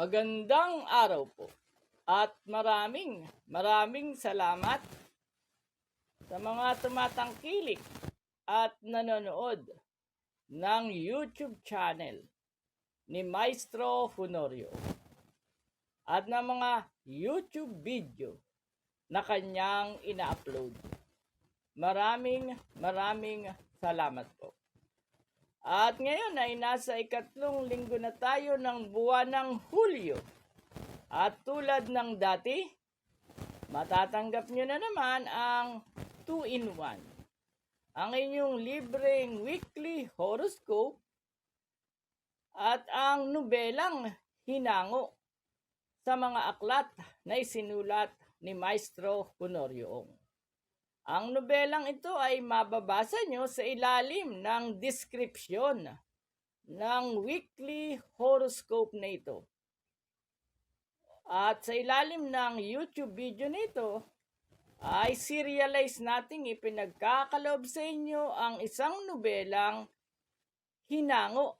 Magandang araw po. At maraming, maraming salamat sa mga tumatangkilik at nanonood ng YouTube channel ni Maestro Honorio at ng mga YouTube video na kanyang ina-upload. Maraming, maraming salamat po. At ngayon ay nasa ikatlong linggo na tayo ng buwan ng Hulyo. At tulad ng dati, matatanggap nyo na naman ang 2-in-1. Ang inyong libreng weekly horoscope at ang nobelang Hinango sa mga aklat na isinulat ni Maestro Honorio Ong. Ang nobelang ito ay mababasa nyo sa ilalim ng description ng weekly horoscope na ito. At sa ilalim ng YouTube video nito, ay serialize nating ipinagkakaloob sa inyo ang isang nobelang hinango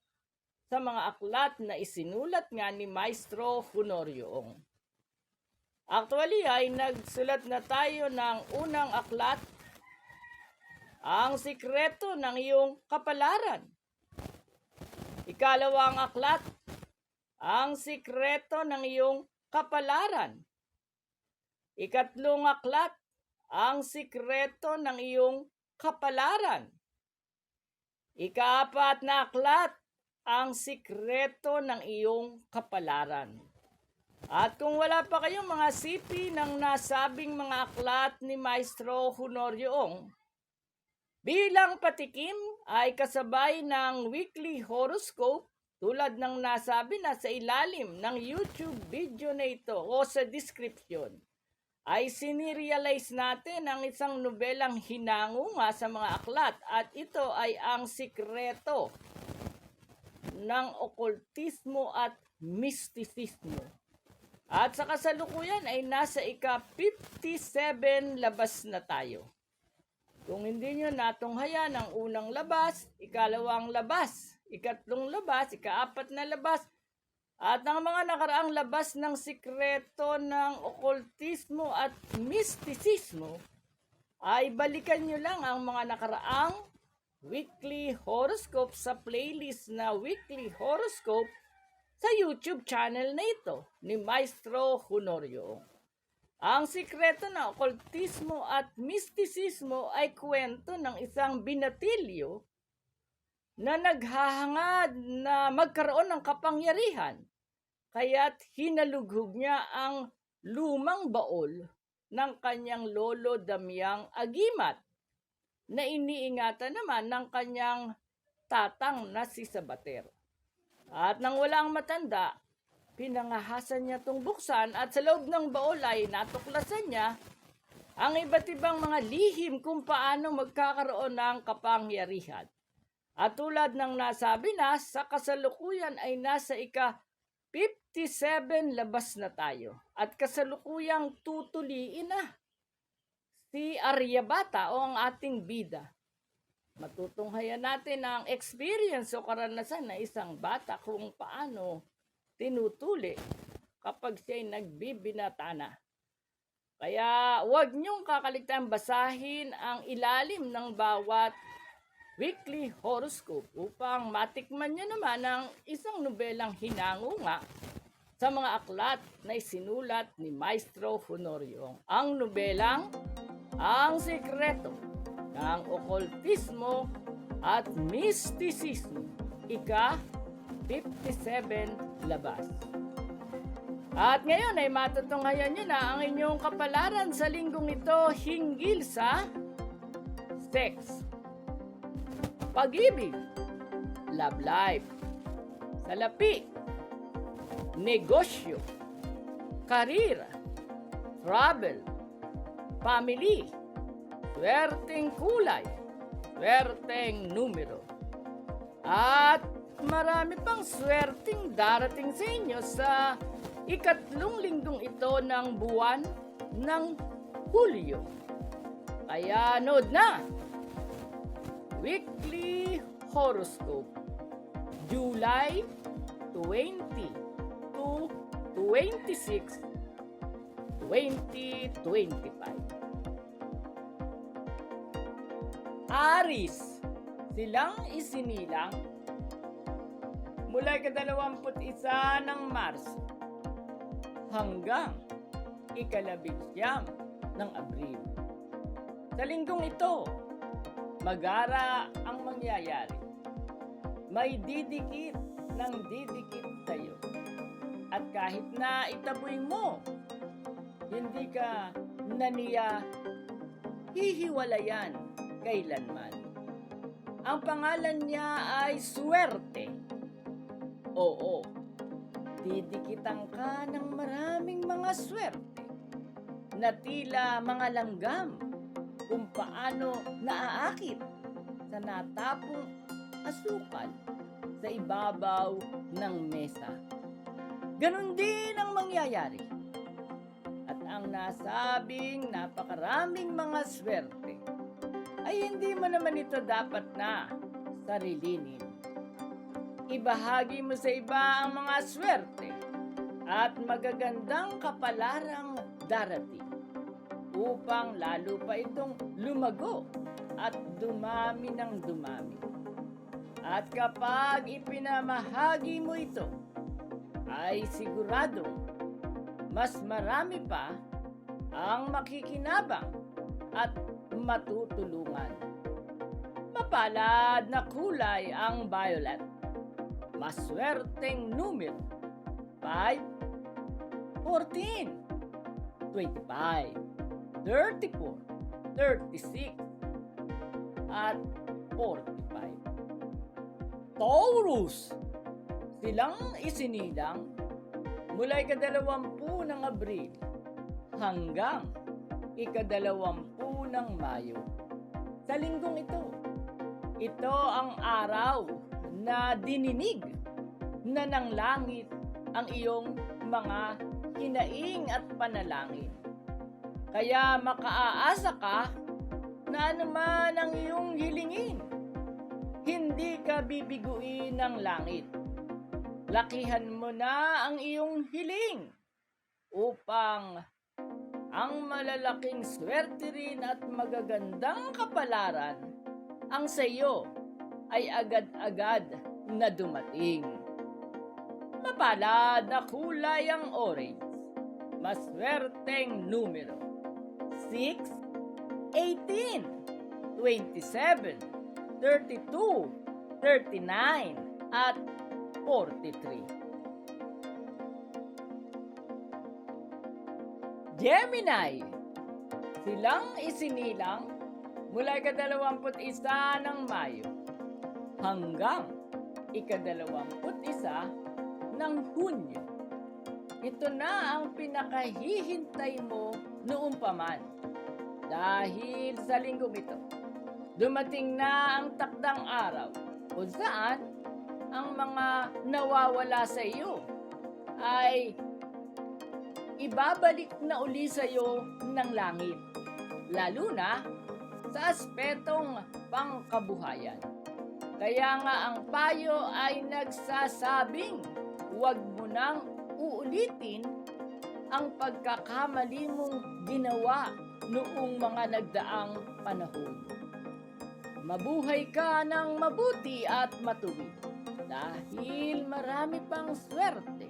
sa mga aklat na isinulat nga ni Maestro Honorio Ong. Actually ay nagsulat na tayo ng unang aklat, ang sikreto ng iyong kapalaran. Ikalawang aklat, ang sikreto ng iyong kapalaran. Ikatlong aklat, ang sikreto ng iyong kapalaran. Ikaapat na aklat, ang sikreto ng iyong kapalaran. At kung wala pa kayong mga sipi ng nasabing mga aklat ni Maestro Honorio Ong, bilang patikim ay kasabay ng weekly horoscope tulad ng nasabi na sa ilalim ng YouTube video na ito o sa description, ay sinirialize natin ang isang nobelang hinangunga sa mga aklat at ito ay ang sikreto ng okultismo at mistisismo. At sa kasalukuyan ay nasa ika-57 labas na tayo. Kung hindi nyo natunghayan ang unang labas, ikalawang labas, ikatlong labas, ikaapat na labas, at ang mga nakaraang labas ng sikreto ng okultismo at mistisismo, ay balikan nyo lang ang mga nakaraang weekly horoscope sa playlist na weekly horoscope sa YouTube channel na ito ni Maestro Honorio. Ang sikreto ng okultismo at mistisismo ay kwento ng isang binatilyo na naghahangad na magkaroon ng kapangyarihan. Kaya't hinalughog niya ang lumang baol ng kanyang lolo Damyang Agimat na iniingatan naman ng kanyang tatang na si Sabater. At nang wala ang matanda, pinangahasan niya itong buksan at sa loob ng baol ay natuklasan niya ang iba't ibang mga lihim kung paano magkakaroon ng kapangyarihan. At tulad ng nasabi na, sa kasalukuyan ay nasa ika 57 labas na tayo. At kasalukuyang tutuliin na si Aryabata o ang ating bida. Matutunghayan natin ang experience o karanasan na isang bata kung paano tinutuli kapag siya'y nagbibinata na. Kaya huwag niyong kakaligtan basahin ang ilalim ng bawat weekly horoscope upang matikman niyo naman ang isang nobelang hinangunga sa mga aklat na isinulat ni Maestro Honorio. Ang nobelang Ang Sikreto ng Okultismo at Mistisismo, ika 57 labas. At ngayon ay matutunghayan nyo na ang inyong kapalaran sa linggong ito hinggil sa sex, pag-ibig, love life, salapi, negosyo, karir, travel, family, swerteng kulay, swerteng numero, at marami pang swerteng darating sa inyo sa ikatlong linggong ito ng buwan ng Hulyo. Kaya nood na! Weekly Horoscope July 20 to 26, 2025. Aris, silang isinilang mula ikadalawamput isa ng Marso hanggang ikalabing siyam ng Abril. Sa linggong ito, magara ang mangyayari. May didikit ng didikit sa iyo. At kahit na itaboy mo, hindi ka naniya hihiwalayan kailanman. Ang pangalan niya ay Swerte. Oo, didikitan ka ng maraming mga swerte na tila mga langgam kung paano naaakit sa natapong asukal sa ibabaw ng mesa. Ganon din ang mangyayari. At ang nasabing napakaraming mga swerte ay hindi mo naman ito dapat na sarilinin. Ibahagi mo sa iba ang mga swerte at magagandang kapalarang darating upang lalo pa itong lumago at dumami ng dumami. At kapag ipinamahagi mo ito, ay sigurado mas marami pa ang makikinabang at matutulungan. Mapalad na kulay ang violet. Maswerteng numero 5, 14, 25, 34, 36, at 45. Taurus! Silang isinilang mula ikadalawampu ng Abril hanggang ikadalawampu ng Mayo. Sa linggong ito, ito ang araw na dininig na ng langit ang iyong mga hinaing at panalangin. Kaya makaaasa ka na anuman ang iyong hilingin, hindi ka bibiguin ng langit. Lakihan mo na ang iyong hiling upang ang malalaking swerte rin at magagandang kapalaran ang sa iyo ay agad-agad na dumating. Mapalad na kulay ang orange. Maswerteng numero. 6, 18, 27, 32, 39, at 43. Gemini, silang isinilang mula ikadalawamput isa ng Mayo hanggang ikadalawamput isa ng Hunyo. Ito na ang pinakahihintay mo noong paman. Dahil sa linggong ito, dumating na ang takdang araw kung saan ang mga nawawala sa iyo ay ibabalik na uli sa iyo ng langit. Lalo na sa aspetong pangkabuhayan. Kaya nga ang payo ay nagsasabing huwag mo nang uulitin ang pagkakamali mong ginawa noong mga nagdaang panahon. Mabuhay ka ng mabuti at matuwid dahil marami pang swerte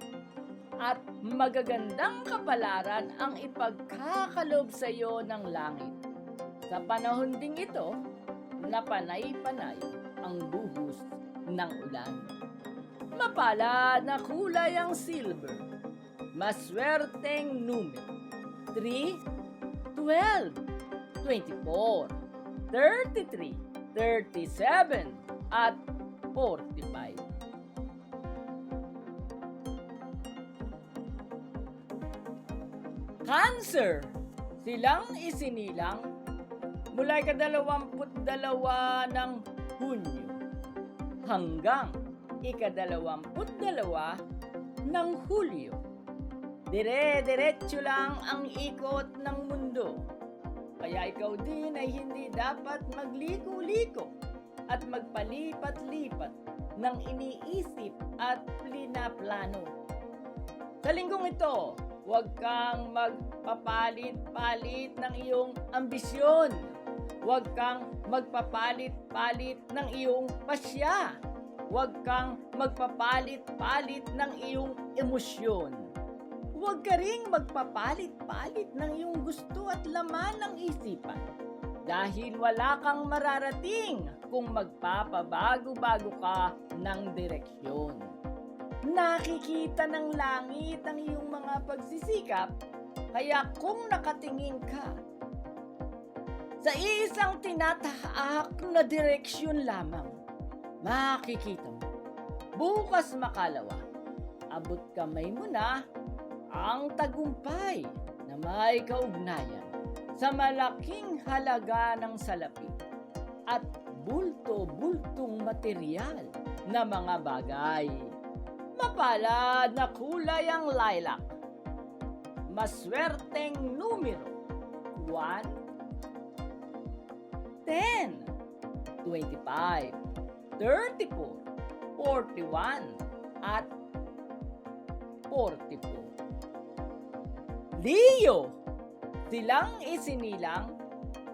at magagandang kapalaran ang ipagkakalob sa iyo ng langit. Sa panahon ding ito, napanay-panay ang buhos ng ulan. Mapalad na kulay ang silver. Maswerteng numero. 3, 12, 24, 33, 37, at 45. Cancer! Silang isinilang mula ikadalawamput dalawa ng Hunyo hanggang ikadalawamput dalawa ng Hulyo. Dire-diretso lang ang ikot ng mundo. Kaya ikaw din ay hindi dapat magliko-liko at magpalipat-lipat ng iniisip at plinaplano. Sa linggong ito, huwag kang magpapalit-palit ng iyong ambisyon. Huwag kang magpapalit-palit ng iyong pasya. Huwag kang magpapalit-palit ng iyong emosyon. Huwag ka ring magpapalit-palit ng iyong gusto at laman ng isipan. Dahil wala kang mararating kung magpapabago-bago ka ng direksyon. Nakikita ng langit ang iyong mga pagsisikap, kaya kung nakatingin ka sa isang tinatahak na direksyon lamang, makikita mo. Bukas makalawa, abot kamay mo na ang tagumpay na may kaugnayan sa malaking halaga ng salapi at bulto-bultong material na mga bagay. Mapalad na kulay ang lilac. Maswerteng numero. 1, 10, 25, 34, 41, at 44. Leo! Silang isinilang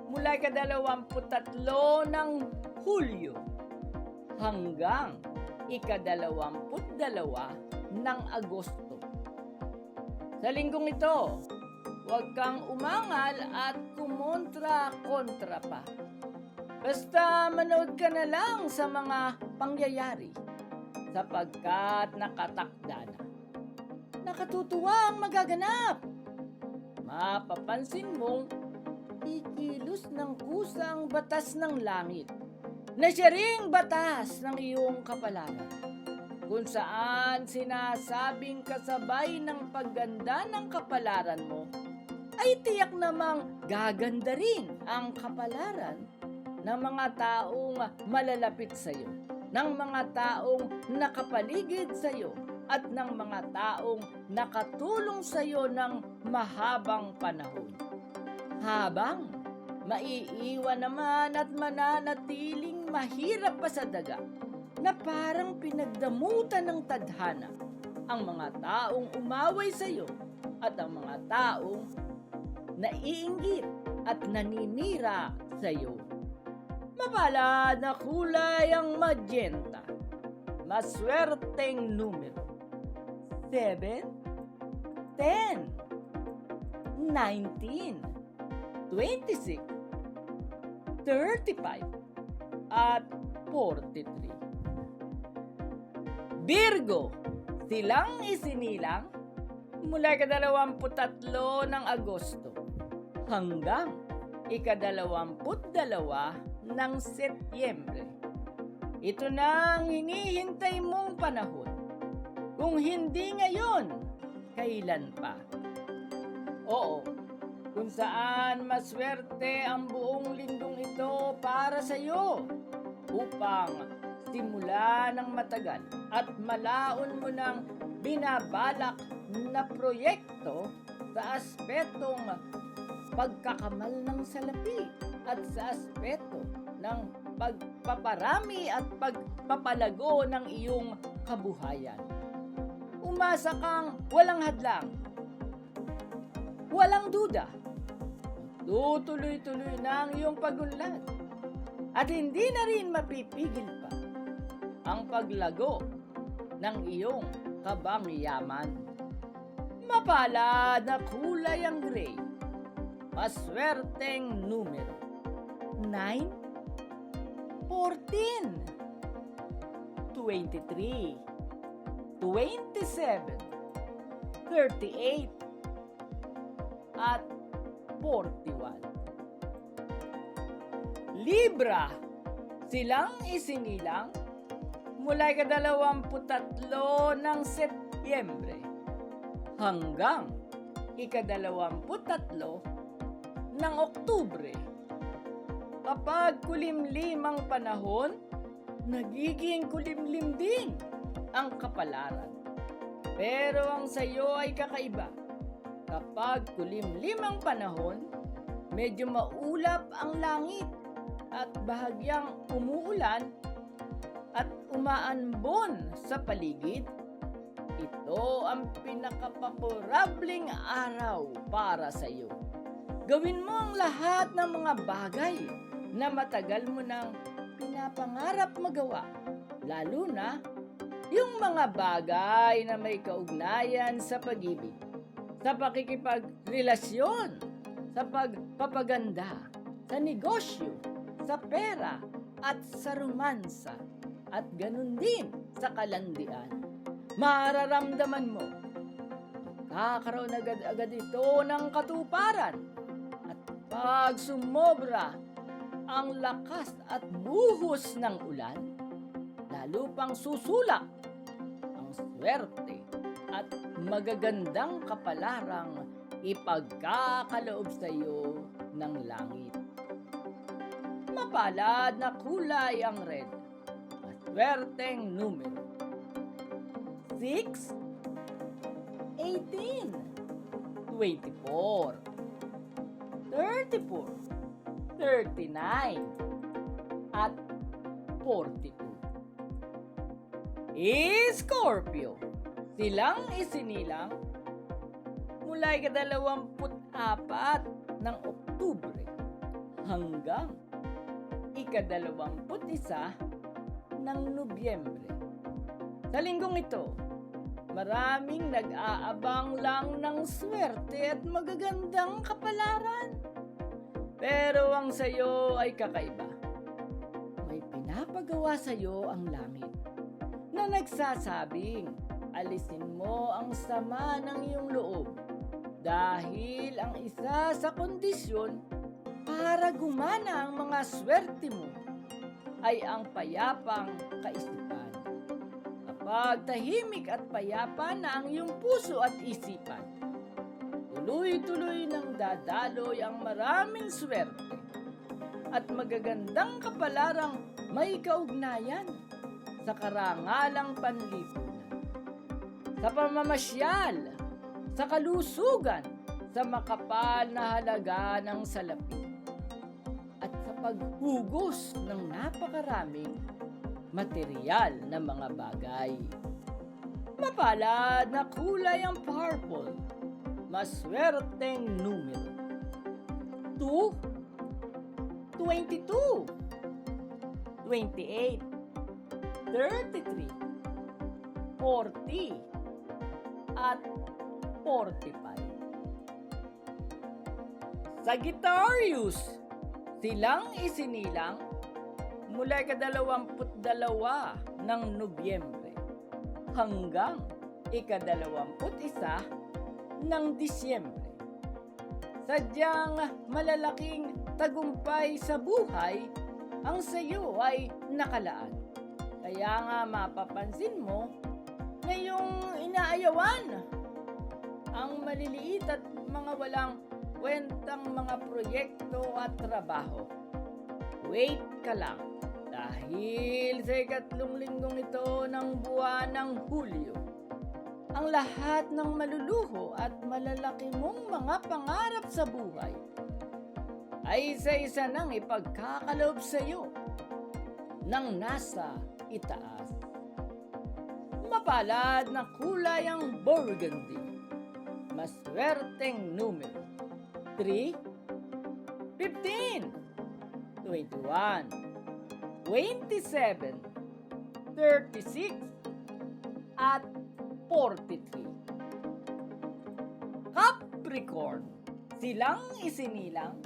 mula ikadalawamputatlo ng Hulyo hanggang ikadalawamput dalawa ng Agosto. Sa linggong ito, huwag kang umangal at kumontra-kontra pa. Basta manood ka na lang sa mga pangyayari sapagkat nakatakda na. Nakatutuwa ang magaganap. Mapapansin mong ikilos ng kusang batas ng langit na siya ring batas ng iyong kapalaran kung saan sinasabing kasabay ng pagganda ng kapalaran mo ay tiyak namang gaganda rin ang kapalaran ng mga taong malalapit sa iyo, ng mga taong nakapaligid sa iyo, at ng mga taong nakatulong sa iyo ng mahabang panahon. Habang maiiwan naman at mananatiling mahirap pa sa daga na parang pinagdamutan ng tadhana ang mga taong umaway sa iyo at ang mga taong naiinggit at naninira sa iyo. Mapalad na kulay ang magenta. Maswerteng numero. 7, 10, 19, 26, 35, at 43. Virgo, silang isinilang mula ikadalawamputatlo ng Agosto hanggang ikadalawamput dalawa ng Setyembre. Ito na ang hinihintay mong panahon. Kung hindi ngayon, kailan pa? Oo, kung saan maswerte ang buong linggong ito para sa iyo upang simula ng matagal at malaon mo ng binabalak na proyekto sa aspetong pagkakamal ng salapi at sa aspeto ng pagpaparami at pagpapalago ng iyong kabuhayan. Umasa kang walang hadlang, walang duda. Tutuloy-tuloy na ang iyong pagunlad. At hindi na rin mapipigil pa ang paglago ng iyong kabangyaman. Mapalad na kulay ang gray, paswerteng numero. 9, 14, 23, 27, 38, at 41. Libra, silang isinilang mula ikadalawamputatlo ng Setyembre hanggang ikadalawamputatlo ng Oktubre. Kapag kulimlim ang panahon, nagiging kulimlim din ang kapalaran. Pero ang sayo ay kakaiba. Kapag kulimlim ang panahon, medyo maulap ang langit at bahagyang umuulan at umaanbon sa paligid, ito ang pinakapaborableng araw para sa iyo. Gawin mo ang lahat ng mga bagay na matagal mo nang pinapangarap magawa. Lalo na yung mga bagay na may kaugnayan sa pag-ibig, sa pakikipagrelasyon, sa pagpapaganda, sa negosyo, sa pera, at sa romansa, at ganun din sa kalandian. Mararamdaman mo, kakaroon agad-agad ito ng katuparan. At pag sumobra ang lakas at buhos ng ulan, lalo pang susulak ang swerte at magagandang kapalarang ipagkakaloob sa iyo ng langit. Mapalad na kulay ang red. Maswerteng numero. 6, 18, 24, 34, 39, at 42. Scorpio. Silang isinilang mula ikadalawamput apat ng Oktubre hanggang ikadalawamput isa ng Nobyembre. Sa linggong ito, maraming nag-aabang lang ng swerte at magagandang kapalaran. Pero ang sayo ay kakaiba. May pinapagawa sayo ang langit na nagsasabing alisin mo ang sama ng iyong loob dahil ang isa sa kondisyon para gumana ang mga swerte mo ay ang payapang kaisipan. Kapag tahimik at payapa na ang iyong puso at isipan, tuloy-tuloy nang dadaloy ang maraming swerte at magagandang kapalarang may kaugnayan sa karangalang panlipunan, sa pamamasyal, sa kalusugan, sa makapal na halaga ng salapi, at sa paghugos ng napakaraming material na mga bagay. Mapalad na kulay ang purple, maswerteng numero. 2, 22, 28, 33, 40, at 45. Sagittarius, silang isinilang mula ikadalawamput dalawa ng Nobyembre hanggang ikadalawamput isa ng Disyembre. Sadyang malalaking tagumpay sa buhay ang sayo ay nakalaan. Kaya nga mapapansin mo inaayawan ang maliliit at mga walang kwentang mga proyekto at trabaho. Wait ka lang dahil sa ikatlong linggong ito ng buwan ng Hulyo, ang lahat ng maluluho at malalaki mong mga pangarap sa buhay ay isa-isa nang ipagkakaloob sa iyo ng nasa itaas. Mapalad na kulay ang burgundy. Maswerteng numero. 3, 15, 21, 27, 36, at 43. Capricorn, silang isinilang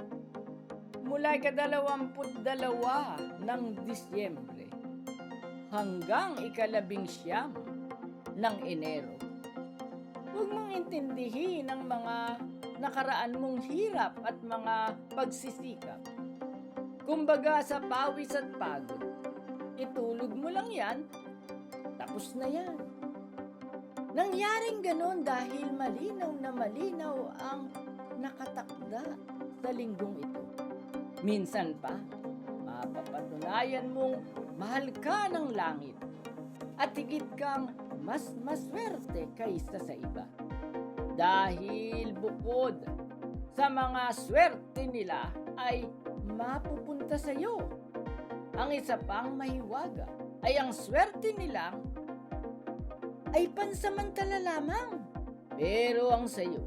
mula ikadalawamput dalawa ng Disyembre hanggang ikalabing siyam ng Enero. Huwag mong intindihin ang mga nakaraan mong hirap at mga pagsisikap. Kumbaga sa pawis at pagod, itulog mo lang yan, tapos na yan. Nangyaring ganon dahil malinaw na malinaw ang nakatakda sa linggong ito. Minsan pa, mapapatunayan mong mahal ka ng langit at higit kang mas maswerte kaysa sa iba. Dahil bukod sa mga swerte nila ay mapupunta sa iyo. Ang isa pang mahiwaga ay ang swerte nilang ay pansamantala lamang. Pero ang sayo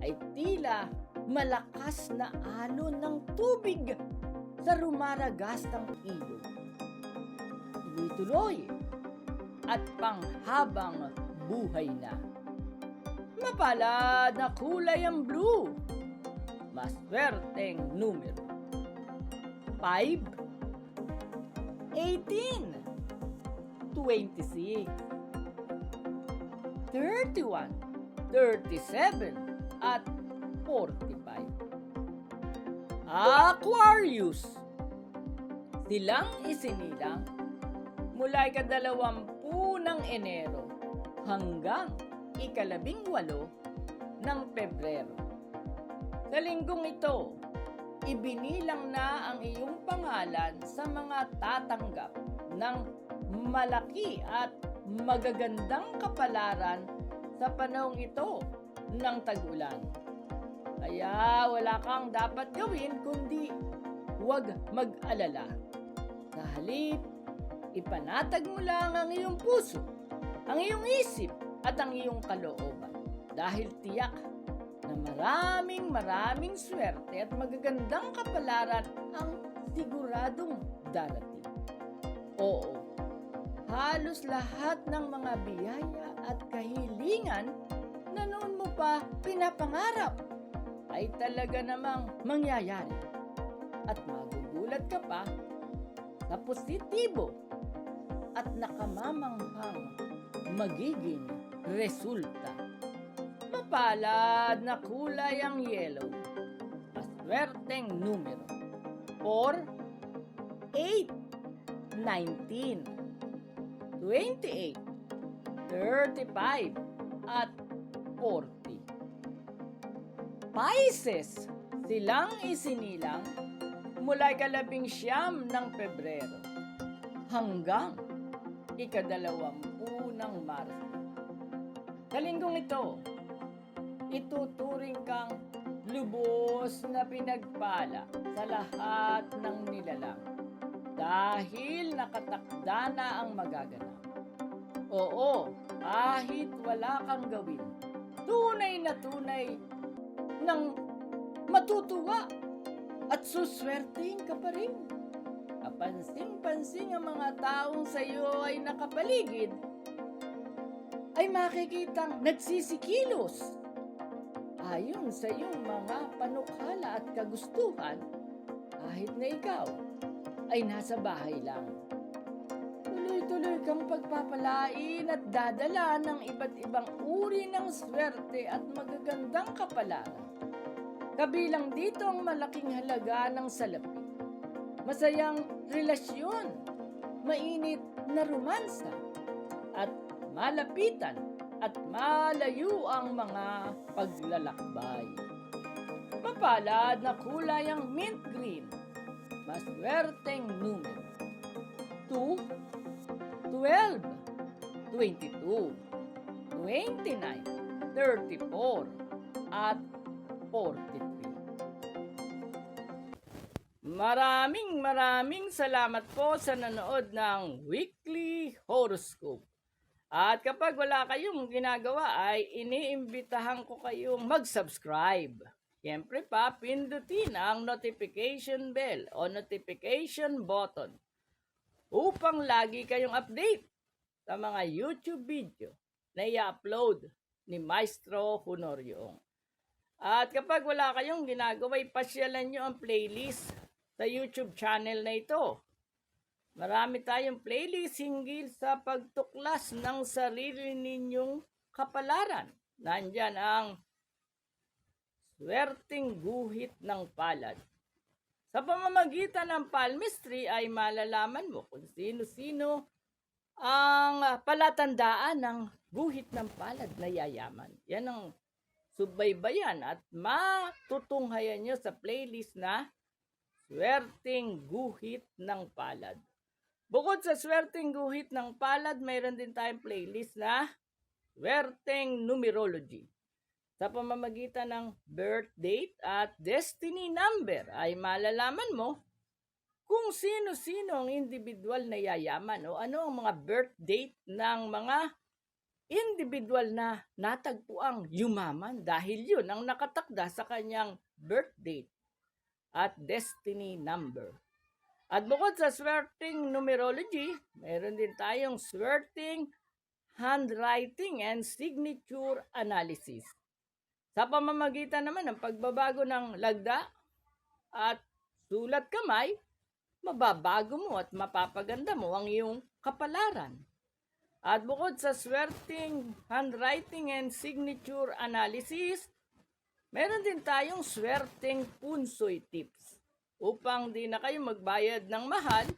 ay tila malakas na alon ng tubig sa rumaragastang ilog. Tuloy-tuloy at panghabang buhay na. Mapalad na kulay ang blue. Maswerteng numero. 5 18 26 31 37 at 45 Aquarius. Silang isinilang. Mula ikadalawampu ng Enero hanggang ikalabing walo ng Pebrero. Sa linggong ito, ibinilang na ang iyong pangalan sa mga tatanggap ng malaki at magagandang kapalaran sa panahong ito ng tag-ulan. Kaya wala kang dapat gawin kundi huwag mag-alala. Sa halip, ipanatag mo lang ang iyong puso, ang iyong isip at ang iyong kalooban. Dahil tiyak na maraming maraming swerte at magagandang kapalaran ang siguradong darating. Oo, halos lahat ng mga biyaya at kahilingan na noon mo pa pinapangarap ay talaga namang mangyayari. At magugulat ka pa sa positibo at nakamamanghang magiging resulta. Mapalad na kulay ang yellow. Maswerteng numero. 4, 8, 19, 28, 35, at 40. Pisces, silang isinilang mula ikalabing siyam ng Pebrero hanggang ikadalawampu ng Marso. Sa linggong ito, ituturing kang lubos na pinagpala sa lahat ng nilalang dahil nakatakda na ang magaganap. Oo, kahit wala kang gawin, tunay na tunay ng matutuwa at suswertein ka pa rin. Kapansing-pansing ang mga taong sa iyo ay nakapaligid, ay makikitang nagsisikilos. Ayon sa iyong mga panukala at kagustuhan, kahit na ikaw ay nasa bahay lang. Tuloy-tuloy kang pagpapalain at dadala ng iba't ibang uri ng swerte at magagandang kapalaran. Kabilang dito ang malaking halaga ng salapi. Masayang relasyon, mainit na romansa, at malapitan at malayo ang mga paglalakbay. Mapalad na kulay ang mint green, maswerteng numero. 2, 12, 22, 29, 34, at 43. Maraming maraming salamat po sa nanood ng Weekly Horoscope. At kapag wala kayong ginagawa ay iniimbitahan ko kayong mag-subscribe. Siyempre pa, pindutin ang notification bell o notification button upang lagi kayong update sa mga YouTube video na i-upload ni Maestro Honorio. At kapag wala kayong ginagawa, pasyalan nyo ang playlist sa YouTube channel na ito. Marami tayong playlist hinggil sa pagtuklas ng sarili ninyong kapalaran. Nandyan ang swerting guhit ng palad. Sa pamamagitan ng palmistry ay malalaman mo kung sino-sino ang palatandaan ng guhit ng palad na yayaman. Yan ang subaybayan at matutunghayan nyo sa playlist na Swerting Guhit ng Palad. Bukod sa Swerting Guhit ng Palad, mayroon din tayong playlist na Swerting Numerology. Sa pamamagitan ng birth date at destiny number ay malalaman mo kung sino-sino ang individual na yayaman o ano ang mga birth date ng mga individual na natagpuang yumaman dahil yun ang nakatakda sa kanyang birth date at destiny number. At bukod sa swerting numerology, meron din tayong swerting handwriting and signature analysis. Sa pamamagitan naman ng pagbabago ng lagda at sulat kamay, mababago mo at mapapaganda mo ang iyong kapalaran. At bukod sa swerting handwriting and signature analysis, meron din tayong swerting punsoy tips. Upang di na kayo magbayad ng mahal,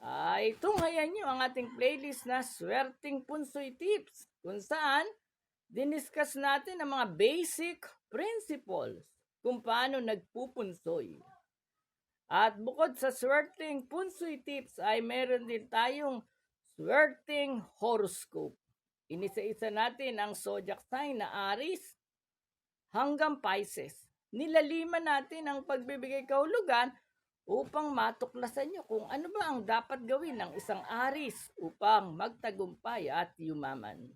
ay tunghayan nyo ang ating playlist na Swerting Punsoy Tips kung saan diniscuss natin ang mga basic principles kung paano nagpupunsoy. At bukod sa Swerting Punsoy Tips ay meron din tayong Swerting Horoscope. Inisa-isa natin ang zodiac sign na Aries hanggang Pisces. Nilaliman natin ang pagbibigay kahulugan upang matuklasan nyo kung ano ba ang dapat gawin ng isang aris upang magtagumpay at yumaman.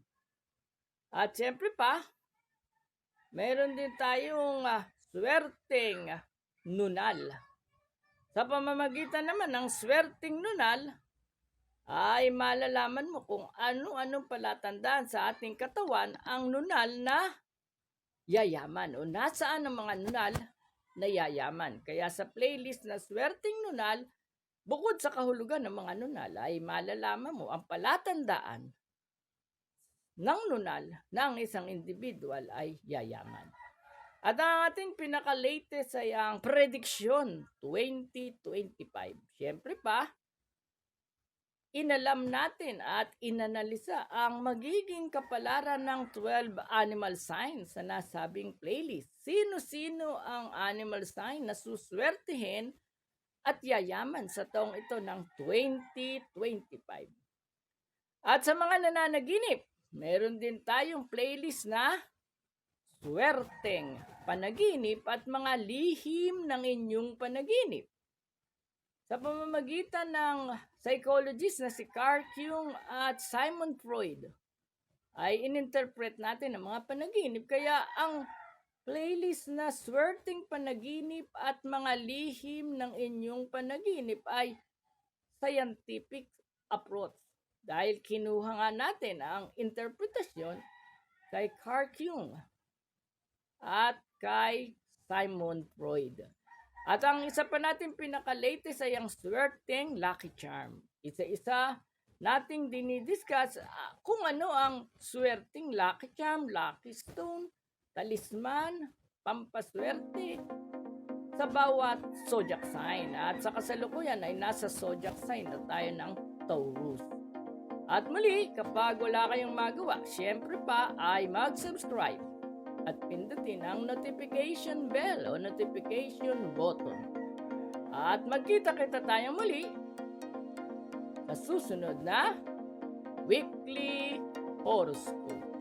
At syempre pa, meron din tayong uh, swerteng nunal. Sa pamamagitan naman ng swerteng nunal, ay malalaman mo kung ano-anong palatandaan sa ating katawan ang nunal na yayaman o nasaan ang mga nunal na yayaman. Kaya sa playlist na Swerting Nunal, bukod sa kahulugan ng mga nunal ay malalaman mo ang palatandaan ng nunal ng isang individual ay yayaman. At ang ating pinaka-latest ay ang prediction 2025. Siyempre pa, inalam natin at inanalisa ang magiging kapalaran ng 12 animal signs na nasabing playlist. Sino-sino ang animal sign na suswertihin at yayaman sa taong ito ng 2025. At sa mga nananaginip, meron din tayong playlist na Swerteng Panaginip at mga lihim ng inyong panaginip. Sa pamamagitan ng psychologist na si Carl Jung at Simon Freud, ay ininterpret natin ang mga panaginip. Kaya ang playlist na swerting panaginip at mga lihim ng inyong panaginip ay scientific approach. Dahil kinuha nga natin ang interpretasyon kay Carl Jung at kay Simon Freud. At ang isa pa natin pinaka-latest ay ang Swerteng Lucky Charm. Isa-isa nating dinidiscuss uh, kung ano ang Swerteng Lucky Charm, Lucky Stone, Talisman, Pampaswerte sa bawat zodiac sign. At sa kasalukuyan ay nasa zodiac sign na tayo ng Taurus. At muli, kapag wala kayong magawa, syempre pa ay mag-subscribe at pindutin ang notification bell o notification button. At magkita-kita tayo muli sa susunod na Weekly Horoscope.